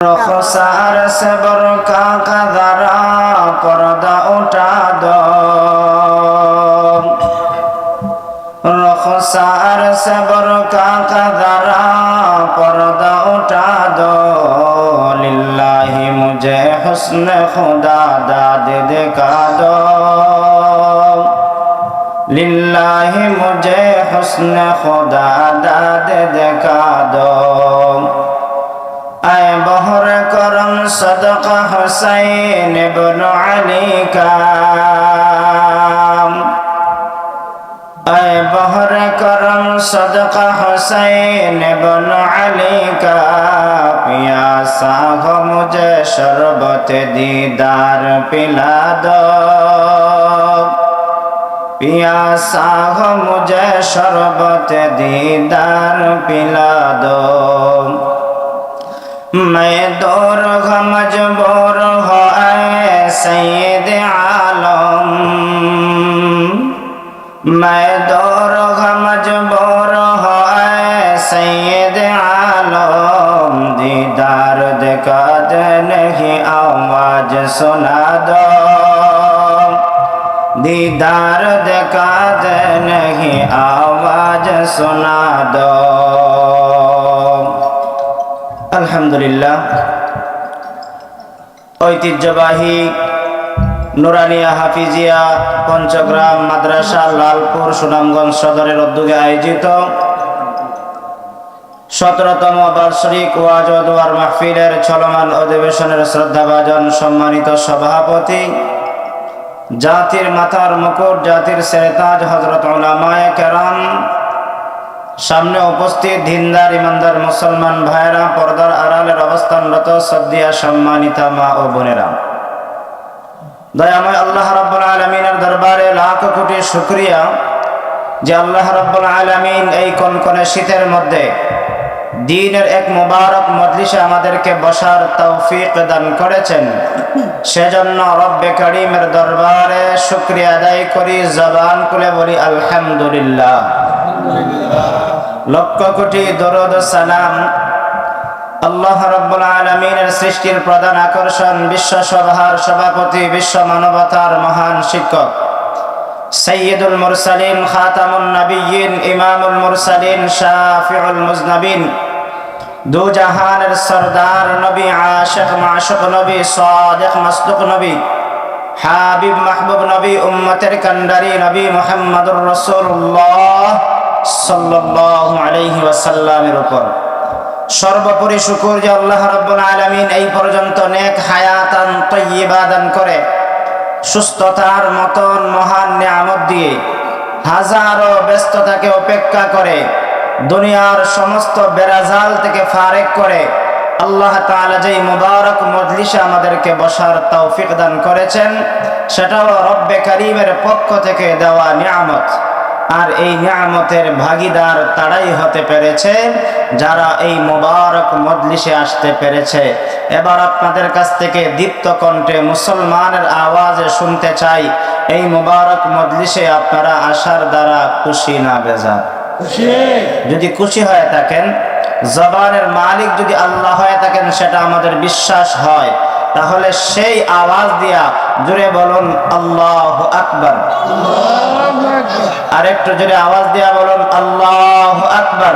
খসার সবর কাকাদারা পর্দা উঠা দখসার সবর কাকাদারা পর্দা উঠা দিল্লাহি মুঝে হুসন খুদা দাদ দেখা দো লিল্লাহি মুঝে হুসন খুদা দাদ দেখা দ اے بہر کرم صدقہ حسین ابن علی کا اے بہر کرم صدقہ حسین ابن علی کا پیاسا ہو مجھے شربت دیدار پلا دو পিয়াসা হো মুঝে শরবত দিদার পিলা দো मैं दौर मजबूर हो सैद आलम। मैं दौर मजबूर हो सैद आलम। दीदार दिखा दे नहीं आवाज़ सुना दो। दीदार दिखा दे नहीं आवाज़ सुना दो। আলহামদুলিল্লাহ। ঐতিহ্যবাহী নুরানিয়া হাফিজিয়া পঞ্চগ্রাম মাদ্রাসা লালপুর সুনামগঞ্জ সদরের উদ্যোগে আয়োজিত সতেরোতম বার্ষিক ওয়াজ ও মাহফিলের চলমান অধিবেশনের শ্রদ্ধাভাজন সম্মানিত সভাপতি, জাতির মাথার মুকুট, জাতির সেরেতাজ হজরত ওলামায়ে কেরাম সামনে উপস্থিত দিনদার, ইমানদার মুসলমান ভাইরা পর্দার আড়ালের অবস্থানরত সদ্দিয়া সম্মানিতা মা ও বোনেরা। দয়াময় আল্লাহ রাব্বুল আলমিনের দরবারে লাখ কোটি শুক্রিয়া যে আল্লাহ রাব্বুল আলমিন এই কনকনে শীতের মধ্যে দিনের এক মুবারক মজলিসে আমাদেরকে বসার তৌফিক দান করেছেন। সেজন্য রব্বে করিমের দরবারে শুক্রিয়া আদায় করি, জবান খুলে বলি, আলহামদুলিল্লাহ। লক্ষ কোটি দরদ সালাম আল্লাহ রব্বুল আলমিনের সৃষ্টির প্রধান আকর্ষণ বিশ্ব সভার সভাপতি, বিশ্ব মানবতার মহান শিক্ষক সৈয়দুল মুরসালিন, খাতামুন নবীন ইমামুল মুরসালিন, শাফিউল মুজনবিন দু জাহানের সরদার নবী আশিক মাশুক নবী, সাদিক মাসদুক নবী, হাবিব মাহবুব নবী, উম্মতের কান্ডারি নবী মুহাম্মদুর রাসূলুল্লাহ। সাল্লাল্লাহু উপর। সর্বোপরি শুকুর যে আল্লাহ রাব্বুল আলামিন এই পর্যন্ত নেক হায়াতান তয়্যিবা দান করে, সুস্থতার মতন মহান নিয়ামত দিয়ে হাজারো ব্যস্ততাকে উপেক্ষা করে, দুনিয়ার সমস্ত বেরাজাল থেকে ফারেক করে আল্লাহ তাআলা যেই মুবারক মজলিসে আমাদেরকে বসার তৌফিক দান করেছেন, সেটাও রব্বে করিমের পক্ষ থেকে দেওয়া নিয়ামত। আর এই নিয়ামতের ভাগিদার তারাই হতে পেরেছে যারা এই মোবারক মজলিসে আসতে পেরেছে। এবার আপনাদের কাছ থেকে দীপ্ত কণ্ঠে মুসলমানের আওয়াজে শুনতে চাই। এই মোবারক মজলিসে আপনারা আসার দ্বারা খুশি না বেজা যদি খুশি হয়ে থাকেন জবানের মালিক যদি আল্লাহ হয়ে থাকেন সেটা আমাদের বিশ্বাস হয়। তাহলে সেই আওয়াজ দিয়া জুড়ে বলুন, আল্লাহ আকবর। আর একটু জোরে আওয়াজ দিয়া বলুন, আল্লাহ আকবর।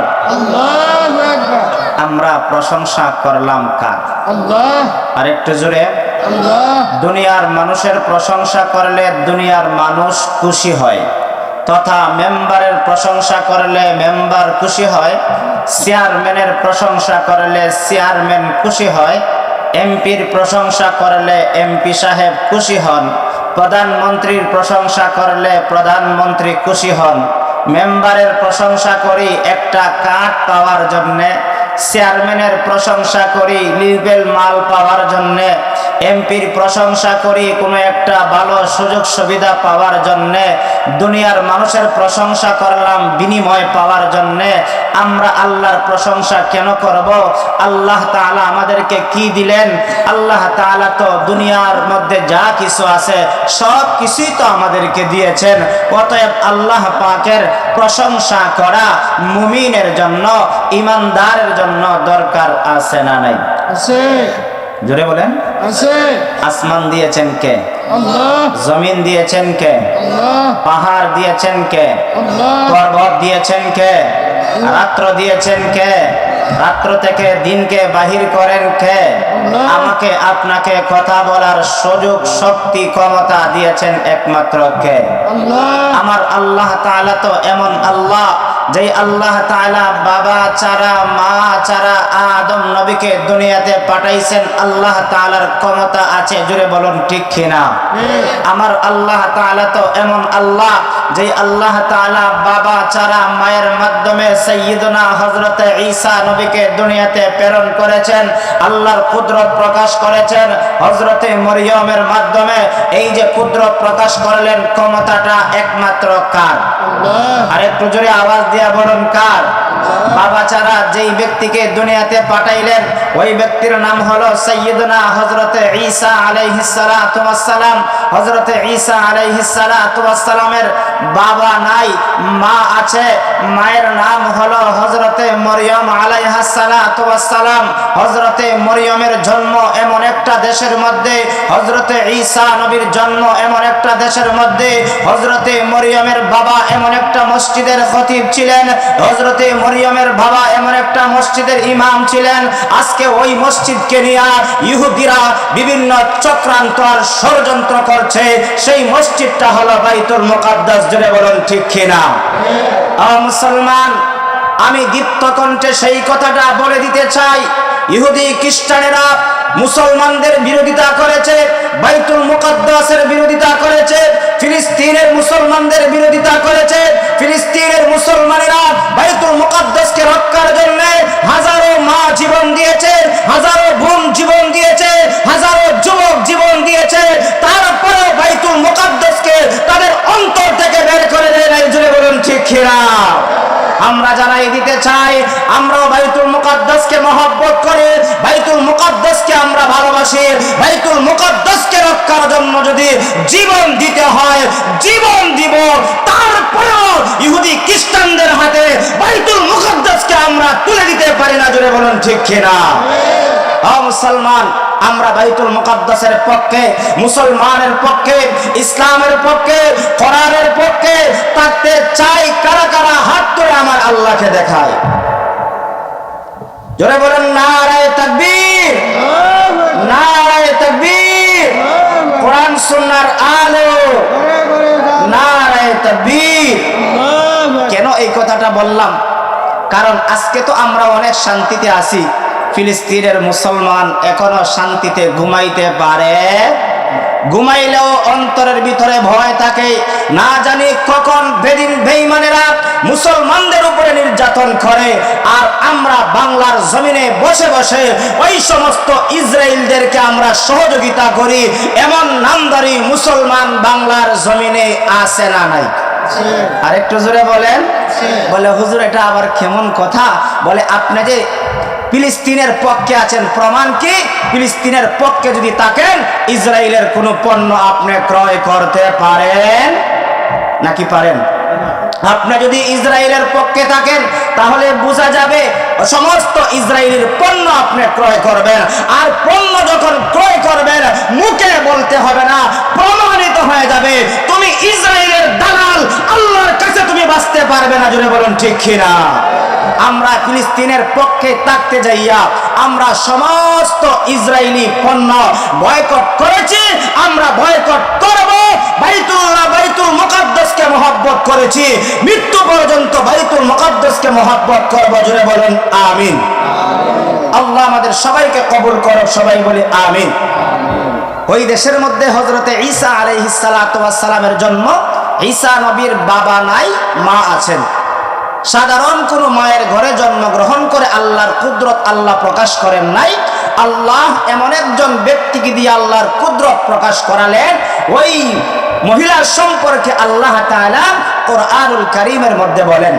আমরা প্রশংসা করলাম কার? আর একটু জোরে দুনিয়ার মানুষের প্রশংসা করলে দুনিয়ার মানুষ খুশি হয়, তথা মেম্বারের প্রশংসা করলে মেম্বার খুশি হয়, চেয়ারম্যানের প্রশংসা করলে চেয়ারম্যান খুশি হয় এমপির প্রশংসা করলে এমপি সাহেব খুশি হন, প্রধানমন্ত্রীর প্রশংসা করলে প্রধানমন্ত্রী খুশি হন। মেম্বারের প্রশংসা করি একটা কাঠ পাওয়ার জন্যে চেয়ারম্যানের প্রশংসা করি, লিবেল মাল পাওয়ার জন্যে, এমপির প্রশংসা করি, কোনো একটা ভালো সুযোগ সুবিধা পাওয়ার জন্যে, দুনিয়ার মানুষের প্রশংসা করলাম বিনিময় পাওয়ার জন্যে, আমরা আল্লাহর প্রশংসা কেন করব? আল্লাহ তাআলা আমাদেরকে কি দিলেন? আল্লাহ তাআলা তো দুনিয়ার মধ্যে যা কিছু আছে, সব কিছুই তো আমাদেরকে দিয়েছেন। অতএব আল্লাহ পাকের প্রশংসা করা মুমিনের জন্য, ইমানদারের জন্য দরকার আছে না নাই? আছে। জোরে বলেন। আছে। আসমান দিয়েছেন কে? জমিন দিয়েছেন কে? পাহাড় দিয়েছেন কে? পর্বত দিয়েছেন কে? রাত্র দিয়েছেন কে? রাত্র থেকে দিনকে বাহির করেন কে? আমাকে আপনাকে কথা বলার সুযোগ শক্তি ক্ষমতা দিয়েছেন একমাত্র কে? আমার আল্লাহ তাআলা তো এমন আল্লাহ যেই আল্লাহ তাআলা বাবা চারা মা চারা আদম নবীকে দুনিয়াতে পাঠাইছেন আল্লাহ তালার ক্ষমতা আছে। জুড়ে বলুন ঠিক কিনা? আমার আল্লাহ তাআলা তো এমন আল্লাহ যে আল্লাহ তাআলা বাবা চারা মায়ের মাধ্যমে সাইয়্যিদনা হযরতে ঈসা নবীকে দুনিয়াতে প্রেরণ করেছেন আল্লাহর কুদরত প্রকাশ করেছেন হযরতে মরিয়মের মাধ্যমে এই যে কুদরত প্রকাশ করলেন ক্ষমতাটা একমাত্র কার? আর একটু জোরে আওয়াজ দিয়া বলুন কার? বাবা ছাড়া যেই ব্যক্তিকে দুনিয়াতে পাঠাইলেন ওই ব্যক্তির নাম হলো সৈয়দনা হজরতে ঈসা আলাইহিস সালাতু ওয়াসসালাম হজরতে ঈসা আলাইহিস সালাতু ওয়াসসালামের বাবা নাই, মা আছে, মায়ের নাম হলো হজরতে মরিয়ম আলাইহাস সালাতু হজরতে মরিয়মের জন্ম এমন একটা দেশের মধ্যে হজরতে ঈসা নবীর জন্ম এমন একটা দেশের মধ্যে হজরতে মরিয়মের বাবা এমন একটা মসজিদের খতিব ছিলেন হজরতে মরিয়মের বাবা এমন একটা মসজিদের ইমাম ছিলেন। আজকে ওই মসজিদকে নিয়ে ইহুদিরা বিভিন্ন চক্রান্ত আর ষড়যন্ত্র করছে। সেই মসজিদটা হলো বাইতুল মুকাদ্দাস। জুড়ে বলুন, ঠিক কিনা? মুসলমান, আমি দীপ্ত কণ্ঠে সেই কথাটা বলে দিতে চাই। ইহুদি, খ্রিস্টানেরা মুসলমানদের বিরোধিতা করেছে, বাইতুল মুকাদ্দাসের বিরোধিতা করেছে ফিলিস্তিনের মুসলমানদের বিরোধিতা করেছে। ফিলিস্তিনের মুসলমানেরা বাইতুল মুকাদ্দাসকে রক্ষার জন্য হাজারো মা জীবন দিয়েছে, হাজারো বোন জীবন দিয়েছে, হাজারো যুবক জীবন দিয়েছে। তারপরেও বাইতুল মুকাদ্দাসকে তাদের অন্তর থেকে বের করে দেয় নাই। জুড়ে বলুন, ঠিক খিরা আমরা জানাই দিতে চাই, আমরাও বাইতুল মুকাদ্দাসকে মহব্বত করি। বাইতুল মুকাদ্দাসকে আমরা ভালোবাসি। বাইতুল মুকাদ্দাসকে রক্ষার জন্য যদি জীবন দিতে হয় জীবন দিব। তারপরেও ইহুদি খ্রিস্টানদের হাতে বাইতুল মুকাদ্দাসকে আমরা তুলে দিতে পারি না জুড়ে বলুন ঠিক কিনা? মুসলমান আমরা বাইতুল মুকাদ্দাসের পক্ষে মুসলমানের পক্ষে ইসলামের পক্ষে কোরআনের পক্ষে থাকতে চাই কারা কারা হাত তুলে আমার আল্লাহকে দেখায়? জোরে বলেন নারায় তাকবীর। নারায় তাকবীর। কোরআন সুন্নাহর আলো। নারায় তাকবীর। কেন এই কথাটা বললাম? কারণ আজকে তো আমরা অনেক শান্তিতে আছি। ফিলিস্তিনের মুসলমান এখনও শান্তিতে ঘুমাইতে পারে ঘুমাইলেও অন্তরের ভিতরে ভয় থাকে। না জানি কখন বেদিন বেইমানেরা মুসলমানদের উপরে নির্যাতন করে। আর আমরা বাংলার জমিনে বসে বসে ওই সমস্ত ইসরায়েলদেরকে আমরা সহযোগিতা করি। এমন নামদারি মুসলমান বাংলার জমিনে আছে না নাই? আর একটু জোরে বলেন। বলে হুজুর এটা আবার কেমন কথা? বলে আপনি যে ফিলিস্তিনের পক্ষে আছেন। প্রমাণ কি? ফিলিস্তিনের পক্ষে যদি থাকেন, ইসরায়েলের কোনো পণ্য আপনি ক্রয় করতে পারেন? নাকি পারেন? আপনি যদি ইসরায়েলের পক্ষে থাকেন, তাহলে বোঝা যাবে সমস্ত ইসরায়েলের পণ্য আপনি ক্রয় করবেন। আর পণ্য যখন ক্রয় করবেন, মুখে বলতে হবে না, প্রমাণিত হয়ে যাবে। তুমি ইসরায়েলের দালাল, আল্লাহর কাছে তুমি বাঁচতে পারবে না জুড়ে বলুন ঠিক কিনা? আমরা ফিলিস্তিনের পক্ষে থাকতে যাইয়া, আমরা সমস্ত ইসরায়েলি পণ্য বয়কট করেছি, আমরা বয়কট করব জন্ম। ঈসা নবীর বাবা নাই, মা আছেন। সাধারণ কোনো মায়ের ঘরে জন্মগ্রহণ করে আল্লাহর কুদরত আল্লাহ প্রকাশ করেন নাই। আল্লাহ এমন একজন ব্যক্তিকে দিয়ে আল্লাহর কুদরত প্রকাশ করালেন ওই মহিলার সম্পর্কে আল্লাহ তাআলা কোরআনুল কারীমের মধ্যে বলেন,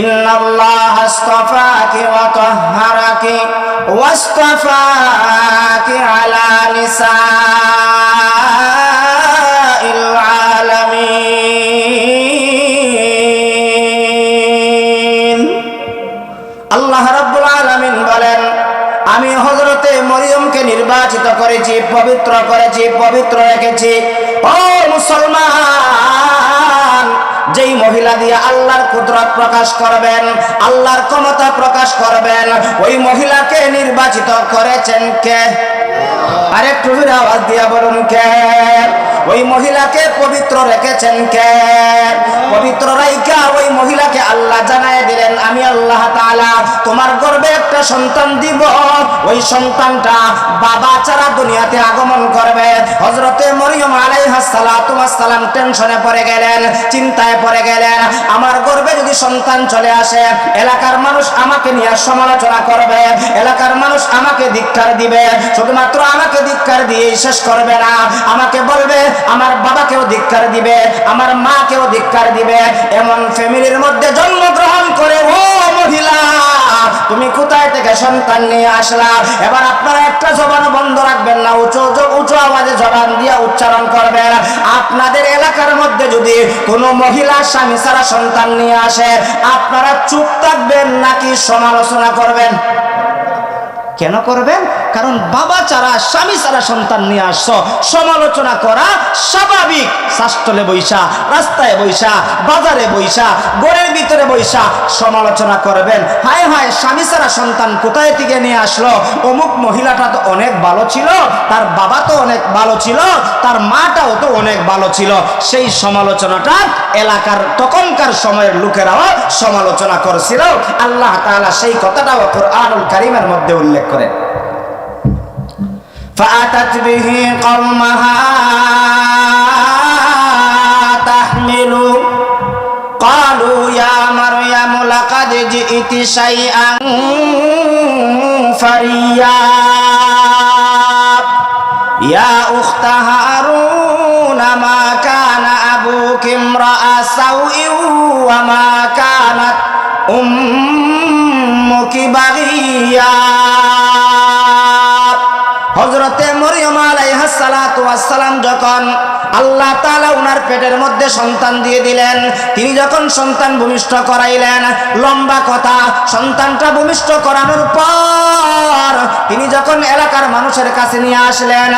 ইন্নাল্লাহ আস্তাফাকে ওয়া তাহহারাকে ওয়াস্তাফাকে আলা নিসা নির্বাচিত করেছি পবিত্র করেছি পবিত্র রেখেছি। ও মুসলমান! যেই মহিলা দিয়ে আল্লাহর কুদরত প্রকাশ করবেন, আল্লাহর ক্ষমতা প্রকাশ করবেন, ওই মহিলাকে নির্বাচিত করেছেন কে? আরেকটু জোরে আওয়াজ দিয়া বলুন কে? ওই মহিলাকে পবিত্র রেখেছেন কে? পবিত্র রাইকা ওই মহিলাকে আল্লাহ জানায় দিলেন, আমি আল্লাহ তাআলা তোমার গর্বে একটা সন্তান দিব। ওই সন্তানটা বাবা ছাড়া দুনিয়াতে আগমন করবে। হযরতে মরিয়ম আলাইহাস সালাম টেনশনে পড়ে গেলেন, চিন্তায় পড়ে গেলেন। আমার গর্বে যদি সন্তান চলে আসে, এলাকার মানুষ আমাকে নিয়ে সমালোচনা করবে, এলাকার মানুষ আমাকে ধিক্ষার দিবে, শুধুমাত্র আমাকে ধিক্ষার দিয়ে শেষ করবে না। আমাকে বলবে, আমার বাবাকেও ধিক্ষার দিবে, আমার মাকেও ধিক্ষার দিবে। এমন ফ্যামিলির মধ্যে জন্মগ্রহণ করে ও মহিলা তুমি কোথায় থেকে সন্তান নিয়ে আসলা? এবার আপনারা একটা জবান বন্ধ রাখবেন না, উঁচু, উঁচু- আওয়াজে জবান দিয়ে উচ্চারণ করবেন। আপনাদের এলাকার মধ্যে যদি কোনো মহিলা স্বামী ছাড়া সন্তান নিয়ে আসে, আপনারা চুপ থাকবেন নাকি সমালোচনা করবেন? কেন করবেন? কারণ বাবা ছাড়া, স্বামী ছাড়া সন্তান নিয়ে আসছো। সমালোচনা করা স্বাভাবিক। শাস্তলে বৈশা, রাস্তায় বৈশা, বাজারে বৈশা গড়ের ভিতরে বৈশা সমালোচনা করবেন। হায় হায়, স্বামী ছাড়া সন্তান কোথায় থেকে নিয়ে আসলো? অমুক মহিলাটা তো অনেক ভালো ছিল, তার বাবা তো অনেক ভালো ছিল, তার মাটাও তো অনেক ভালো ছিল। সেই সমালোচনাটা এলাকার, তখনকার সময়ের লোকেরাও সমালোচনা করছিল। আল্লাহ তাআলা সেই কথাটাও কোরআনুল কারিমের মধ্যে উল্লেখ করেন فأتت به قومها تحمل قالوا يا مريم لقد جئت شيئا فريا يا أخت هارون ما كان أبوك امرأ سوء وما كانت أمك بغيا যখন আল্লাহ তালা উনার পেটের মধ্যে সন্তান দিয়ে দিলেন, তিনি যখন সন্তান ভূমিষ্ঠ করাইলেন, লম্বা কথা, সন্তানটা ভূমিষ্ঠ করানোর পর তিনি যখন এলাকার মানুষের কাছে নিয়ে আসলেন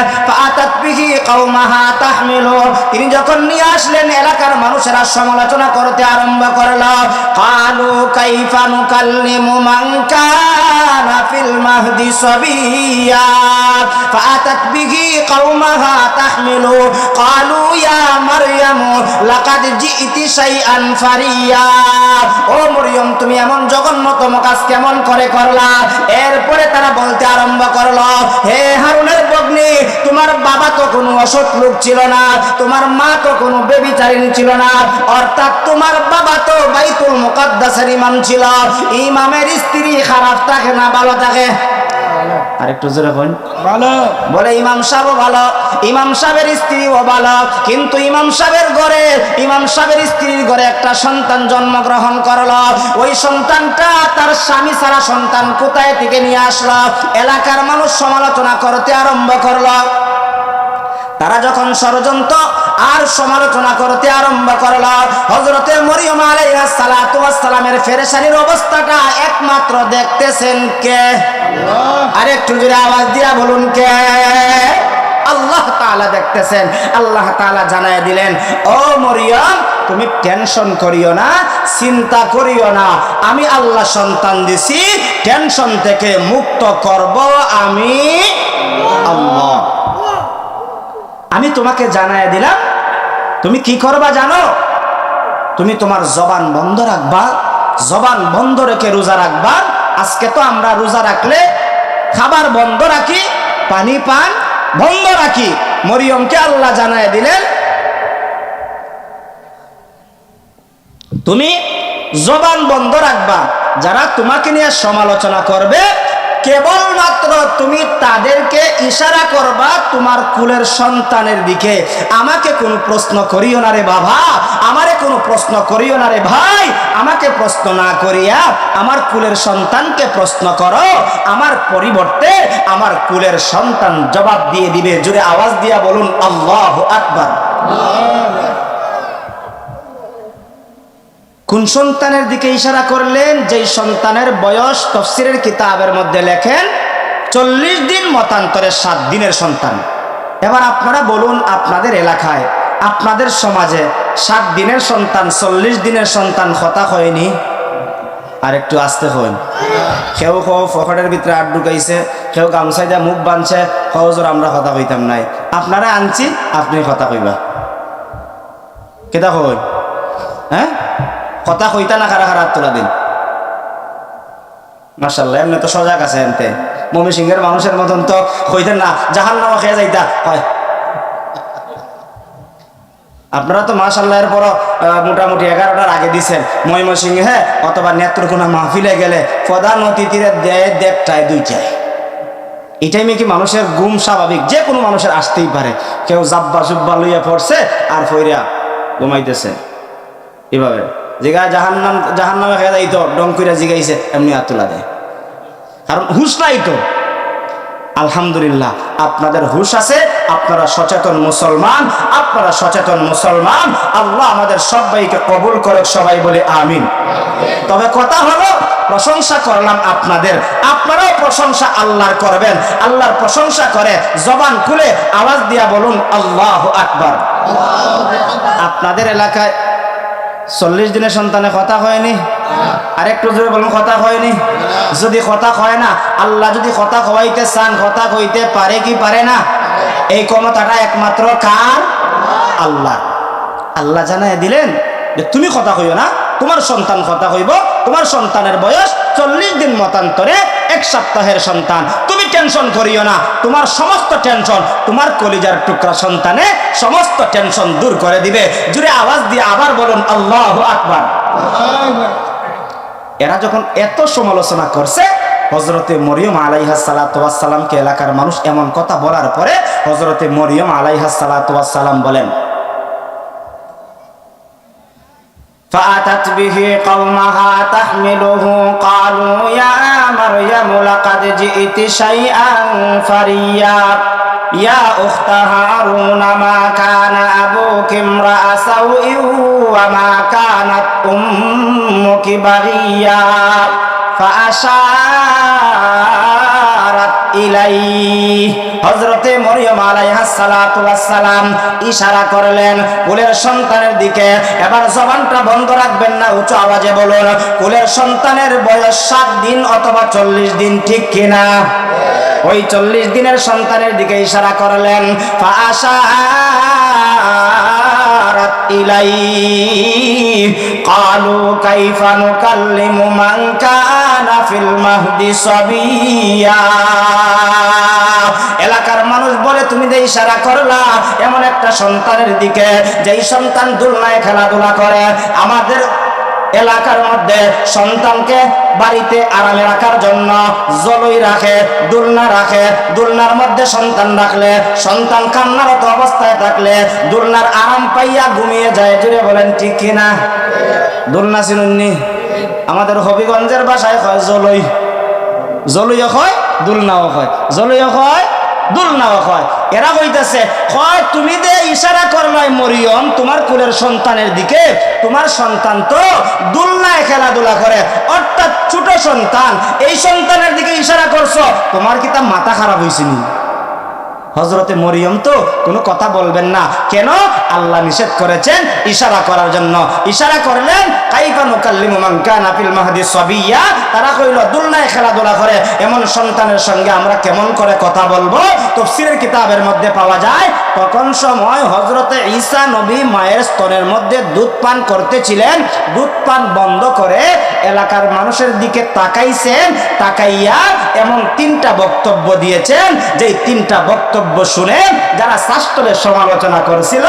তিনি যখন নিয়ে আসলেন, এলাকার মানুষেরা সমালোচনা করতে আরম্ভ করল, কালু কাইফা নুকাল্লিমু মান কানা ফিল মাহদি সাবিয়া فأتت به قومها تحمل قالوا يا مريم لقد جئت شيئا فريا ও মরিয়ম তুমি এমন জঘন্যতম কাজ কেমন করে করলা এরপরে তারা বলতে আরম্ভ করলো হে হারুনের বগ্নি তোমার বাবা তো কোনো অসৎ লোক ছিল না তোমার মা তো কোনো বেবিচারিণী ছিল না অর্থাৎ তোমার বাবা তো বাইতুল মুকাদ্দাসের ইমাম ছিল ইমামের স্ত্রী খারাপ থাকে না ভালো আরেকটু জোরে ভালো। বলে ইমাম সাহেব ভালো ইমাম সাহেবের স্ত্রীও ভালো কিন্তু ইমাম সাহেবের ঘরে ইমাম সাহেবের স্ত্রীর ঘরে একটা সন্তান জন্মগ্রহণ করল। ওই সন্তানটা তার স্বামী ছাড়া সন্তান কোথায় থেকে নিয়ে আসলো? এলাকার মানুষ সমালোচনা করতে আরম্ভ করল। তারা যখন ষড়যন্ত্র আর সমালোচনা করতে আরম্ভ করল হজরতে মরিয়ম আলাইহিস সালাতু ওয়াস সালামের ফেরেশানির অবস্থাটা একমাত্র দেখতেছেন কে? আর একটু জোরে আওয়াজ দিয়া বলুন কে? আল্লাহ তাআলা দেখতেছেন আল্লাহ তাআলা জানায় দিলেন ও মরিয়ম তুমি টেনশন করিও না চিন্তা করিও না আমি আল্লাহ সন্তান দিছি টেনশন থেকে মুক্ত করব আমি আল্লাহ। আমি তোমাকে জানায় দিলাম, তুমি কি করবা জানো? তুমি তোমার জবান বন্ধ রাখবা, জবান বন্ধ রেখে রোজা রাখবা। আজকে তো আমরা রোজা রাখলে খাবার বন্ধ রাখি, পানি পান বন্ধ রাখি। মরিয়মকে আল্লাহ জানায় দিলেন, তুমি জবান বন্ধ রাখবা। যারা তোমাকে নিয়ে সমালোচনা করবে কেবলমাত্র তুমি তাদেরকে ইশারা করবা তোমার কুলের সন্তানের দিকে। আমাকে কোনো প্রশ্ন করিও না রে বাবা। আমারে কোনো প্রশ্ন করিও না রে ভাই। আমাকে প্রশ্ন না করিয়া আমার কুলের সন্তানকে প্রশ্ন করো। আমার পরিবর্তে আমার কুলের সন্তান জবাব দিয়ে দিবে। জুড়ে আওয়াজ দিয়া বলুন, আল্লাহ আকবার। কোন সন্তানের দিকে ইশারা করলেন? যেই সন্তানের বয়স তফসিরের কিতাবের মধ্যে লেখেন, চল্লিশ দিন মতান্তরে সাত দিনের সন্তান। এবার আপনারা বলুন, আপনাদের এলাকায়, আপনাদের সমাজে সাত দিনের সন্তান, চল্লিশ দিনের সন্তান হতা হয়নি? আর একটু আসতে হইন কেউ কেউ ফকটের ভিতরে আট ঢুকাইছে, কেউ গামছাই দিয়া মুখ বানছে সহজর আমরা কথা কইতাম নাই। আপনারা আনছি, আপনি কথা কইবা কেটা কই হ্যাঁ? কথা কইতা না খারা হাত তোলা দিন। মার্শাল্লাহ এমনি তো সজাগ আছে এনতে। মমি সিংহের মানুষের মতন তো কইতেন না জাহান নামা খেয়ে যাইতা, হয়। আপনারা তো মাশাল্লাহ এর পর মোটামুটি এগারোটার আগে দিছেন। ময়মনসিংহে অথবা নেত্রকোনা মাহফিলে গেলে প্রধান অতিথিরা দেয় দেড়টায় দুইটায়। এই টাইমে কি মানুষের গুম স্বাভাবিক? যে কোনো মানুষের আসতেই পারে। কেউ জাব্বা জুব্বা লইয়া পড়ছে আর ফইরা ঘুমাইতেছে। এভাবে। জিগা জাহান নাম জাহান নামে খেয়ে যাইতো ডং কইরা জিগাইছে, এমনি হাত তোলা দেয়। কারণ হুশ নাই তো। আলহামদুলিল্লাহ, আপনাদের হুশ আছে, আপনারা সচেতন মুসলমান, আপনারা সচেতন মুসলমান, আল্লাহ আমাদের সবাইকে কবুল করে সবাই বলে আমিন। তবে কথা হলো, প্রশংসা করলাম আপনাদের, আপনারাও প্রশংসা আল্লাহর করবেন, আল্লাহর প্রশংসা করে জবান খুলে আওয়াজ দিয়া বলুন, আল্লাহ আকবার। আপনাদের এলাকায় চল্লিশ দিনের সন্তানে কথা হয়নি আর একটু জোরে বলুন, কথা হয়নি যদি কথা হয় না, আল্লাহ যদি কথা হওয়াইতে চান, কথা কইতে পারে কি পারে না? এই ক্ষমতাটা একমাত্র কার? আল্লাহ। আল্লাহ জানায় দিলেন যে তুমি কথা কইও না, তোমার সন্তান কথা কইব, তোমার সন্তানের বয়স চল্লিশ দিন মতান্তরে এক সপ্তাহের সন্তান। তুমি টেনশন করিও না। তোমার সমস্ত টেনশন, তোমার কলিজার টুকরা সন্তানে সমস্ত টেনশন দূর করে দিবে। জুড়ে আওয়াজ দিয়ে আবার বলুন, আল্লাহ আকবার। এরা যখন এত সমালোচনা করছে হজরতে মরিয়ম আলাইহা সালাতামকে এলাকার মানুষ এমন কথা বলার পরে হজরতে মরিয়ম আলাইহা সালাতাম বলেন فأتت به قومها تحمله قالوا يا مريم لقد جئت شيئا فريا يا أخت هارون ما كان أبوك امرأ سوء وما كانت أمك بغيا فأشارت ইলাইহি হজরতে মরিয়ম আলাইহাসালাম ইশারা করলেন কুলের সন্তানের দিকে এবার জবানটা বন্ধ রাখবেন না উঁচু আওয়াজে বলুন কুলের সন্তানের বয়স সাত দিন অথবা চল্লিশ দিন ঠিক কিনা হ্যাঁ। ওই চল্লিশ দিনের সন্তানের দিকে ইশারা করলেন আশা إليه قالوا كيف نكلم من كان في المهد صبيا এলাকার মানুষ বলে তুমি যে ইশারা করলা এমন একটা সন্তানের দিকে যেই সন্তান দুলনায় খেলাধুলা করে আমাদের এলাকার মধ্যে সন্তানকে বাড়িতে আরামে রাখার জন্য জলই রাখে, দুলনা রাখে। দুলনার মধ্যে সন্তান রাখলে, সন্তান কান্নারত অবস্থায় থাকলে দুলনার আরাম পাইয়া ঘুমিয়ে যায়। জুড়ে বলেন, ঠিক কিনা দুলনা চিনুননি? আমাদের হবিগঞ্জের বাসায় হয় জলই। জলইও হয়, দুলনাও হয়। জলইও হয় দুলনাও হয়। এরা হইতেছে হয়, তুমি দে ইশারা করলাই মরিয়ম, তোমার কুলের সন্তানের দিকে। তোমার সন্তান তো দুলনায় খেলাধুলা করে, অর্থাৎ ছোট সন্তান। এই সন্তানের দিকে ইশারা করছ, তোমার কি তা মাথা খারাপ হয়েছিনি হজরতে মরিয়ম তো কোনো কথা বলবেন না। কেন? আল্লাহ নিষেধ করেছেন ইশারা করার জন্য। ইশারা করলেন খেলাধুলা করে তখন সময় হজরতে মায়ের মধ্যে দুধ পান করতেছিলেন। দুধ পান বন্ধ করে এলাকার মানুষের দিকে তাকাইছেন, তাকাইয়া এমন তিনটা বক্তব্য দিয়েছেন। যে তিনটা বক্তব্য শুনে যারা শাস্ত্রের সমালোচনা করেছিল,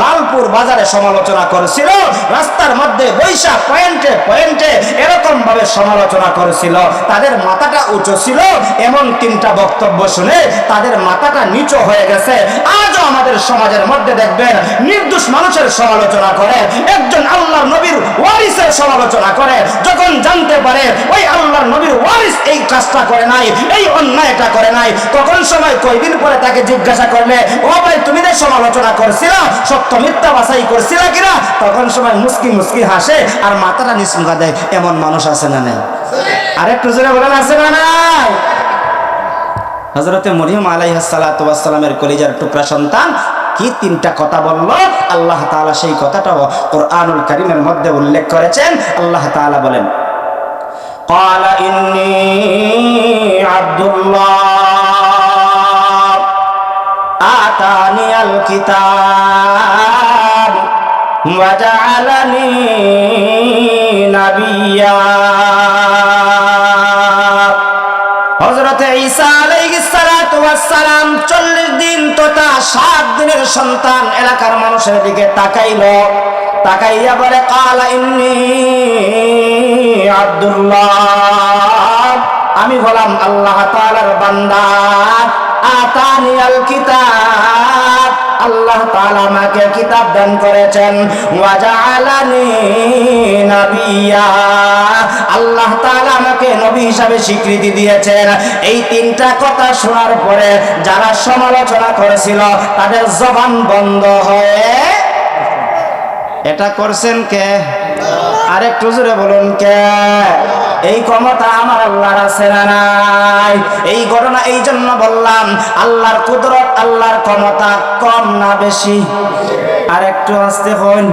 লালপুর বাজারে সমালোচনা করেছিল, রাস্তার মধ্যে বৈশাখ পয়েন্টে পয়েন্টে এরকম ভাবে সমালোচনা করেছিল, তাদের মাথাটা উঁচু ছিল, এমন তিনটা বক্তব্য শুনে তাদের মাথাটা নিচু হয়ে গেছে। আজও আমাদের সমাজের মধ্যে দেখবেন, নির্দোষ মানুষের সমালোচনা করে, একজন আল্লাহর নবীর ওয়ারিসের সমালোচনা করে, যখন জানতে পারে ওই আল্লাহর নবীর ওয়ারিস এই কাজটা করে নাই, এই অন্যায়টা করে নাই, তখন সময় কয়দিন পরে তাকে জিজ্ঞাসা করলে ও ভাই তুমি যে সমালোচনা করছিল সত্য মিথ্যা বাছাই করছিল কিনা তখন সময় মুস্কি মুস্কি হাসে আর মাথাটা নিচুঙ্গা দেয় এমন মানুষ আছে না নেই আরেকটু জোরে বলেন আছে না নাই হজরতে মরিয়ম আলাইহাসালামের কলিজার টুকরা সন্তান কি তিনটা কথা বলল আল্লাহ তাআলা সেই কথাটাও কোরআনুল কারীমের মধ্যে উল্লেখ করেছেন আল্লাহ তাআলা বলেন قال إني عبد الله آتاني الكتاب وجعلني نبيا হজরতে ঈসা আলাইহিস সালাতু ওয়াস সালাম 40 দিন তথা 7 দিনের সন্তান এলাকার মানুষের দিকে তাকাইলো তাকাইয়া বলে কালা ইন্নি আব্দুল্লাহ আমি হলাম আল্লাহ তাআলার বান্দা আতানি আল কিতাব। আল্লাহ তাআলা আমাকে কিতাব দান করেছেন। ওয়াজআলানি নাবিয়া। আল্লাহ তাআলা আমাকে নবী হিসাবে স্বীকৃতি দিয়েছেন। এই তিনটা কথা শোনার পরে যারা সমালোচনা করেছিল, তাদের জবান বন্ধ হয়ে এটা করছেন কে? আরেকটু জোরে বলুন কে? এই ক্ষমতা আমার আল্লাহর আছে না নাই? এই ঘটনা এই জন্য বললাম, আল্লাহর কুদরত, আল্লাহর ক্ষমতা কম না বেশি। আর একটু আসতে হন